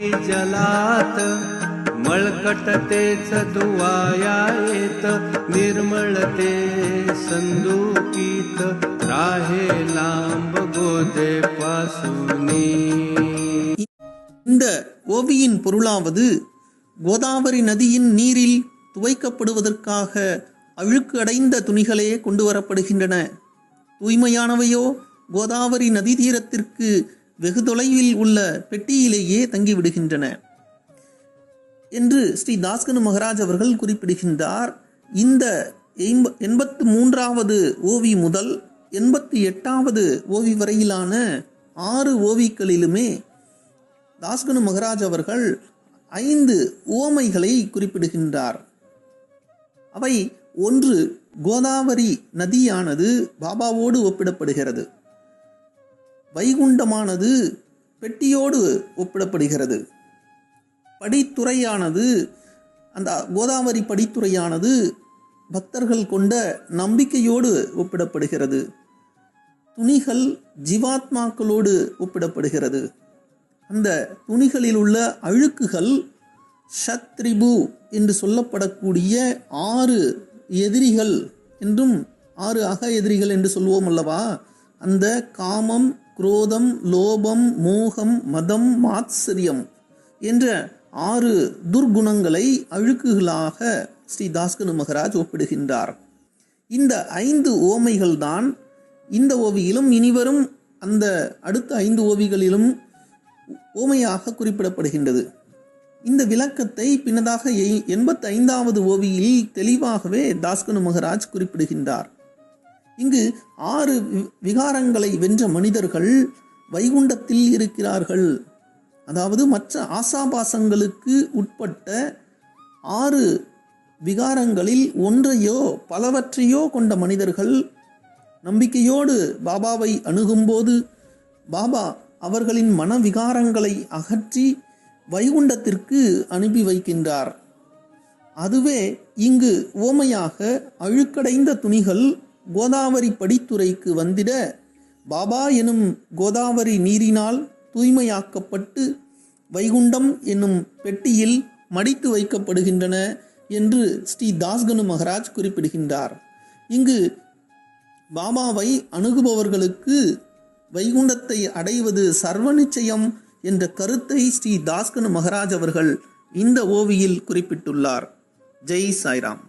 जलात मळकटतेच धुवाया येत निर्मळते संदुकीत राहे लांब गोदे पासूनी இந்த ஓவியின் பொருளாவது கோதாவரி நதியின் நீரில் துவைக்கப்படுவதற்காக அழுக்கு அடைந்த துணிகளே கொண்டு வரப்படுகின்றன தூய்மையானவையோ கோதாவரி நதி தீரத்திற்கு வெகு தொலைவில் உள்ள பெட்டியிலேயே தங்கிவிடுகின்றன என்று ஸ்ரீ தாஸ்கனு மகராஜ் அவர்கள் குறிப்பிடுகின்றார். இந்த எண்ப எண்பத்து மூன்றாவது ஓவி முதல் எண்பத்தி எட்டாவது ஓவி வரையிலான ஆறு ஓவிகளிலுமே தாஸ்கனு மகராஜ் அவர்கள் ஐந்து ஓமைகளை குறிப்பிடுகின்றார். அவை ஒன்று கோதாவரி நதியானது பாபாவோடு ஒப்பிடப்படுகிறது. வைகுண்டமானது பெட்டியோடு ஒப்பிடப்படுகிறது. படித்துறையானது அந்த கோதாவரி படித்துறையானது பக்தர்கள் கொண்ட நம்பிக்கையோடு ஒப்பிடப்படுகிறது. துணிகள் ஜீவாத்மாக்களோடு ஒப்பிடப்படுகிறது. அந்த துணிகளில் உள்ள அழுக்குகள் ஷத்ரிபு என்று சொல்லப்படக்கூடிய ஆறு எதிரிகள் என்றும் ஆறு அக எதிரிகள் என்று சொல்வோம் அல்லவா? அந்த காமம் குரோதம் லோபம் மோகம் மதம் மாத்சரியம் என்ற ஆறு துர்குணங்களை அழுக்குகளாக ஸ்ரீ தாஸ்கனு மகராஜ் ஒப்பிடுகின்றார். இந்த ஐந்து ஓமைகள் தான் இந்த ஓவியிலும் இனிவரும் அந்த அடுத்த ஐந்து ஓவிகளிலும் ஓமையாக குறிப்பிடப்படுகின்றது. இந்த விளக்கத்தை பின்னதாக எண்பத்தைந்தாவது ஓவியில் தெளிவாகவே தாஸ்கனு மகராஜ் குறிப்பிடுகின்றார். இங்கு ஆறு வி- விகாரங்களை வென்ற மனிதர்கள் வைகுண்டத்தில் இருக்கிறார்கள். அதாவது மற்ற ஆசாபாசங்களுக்கு உட்பட்ட ஆறு விகாரங்களில் ஒன்றையோ பலவற்றையோ கொண்ட மனிதர்கள் நம்பிக்கையோடு பாபாவை அணுகும்போது பாபா அவர்களின் மன விகாரங்களை அகற்றி வைகுண்டத்திற்கு அனுப்பி வைக்கின்றார். அதுவே இங்கு ஓமையாக அழுக்கடைந்த துணிகள் கோதாவரி படித்துறைக்கு வந்திட பாபா எனும் கோதாவரி நீரினால் தூய்மையாக்கப்பட்டு வைகுண்டம் என்னும் பெட்டியில் மடித்து வைக்கப்படுகின்றன என்று ஸ்ரீ தாஸ்கனு மகராஜ் குறிப்பிடுகின்றார். இங்கு பாபாவை அணுகுபவர்களுக்கு வைகுண்டத்தை அடைவது சர்வ நிச்சயம் என்ற கருத்தை ஸ்ரீ தாஸ்கனு மகராஜ் அவர்கள் இந்த ஓவியில் குறிப்பிட்டுள்ளார். ஜெய் சாய்ராம்.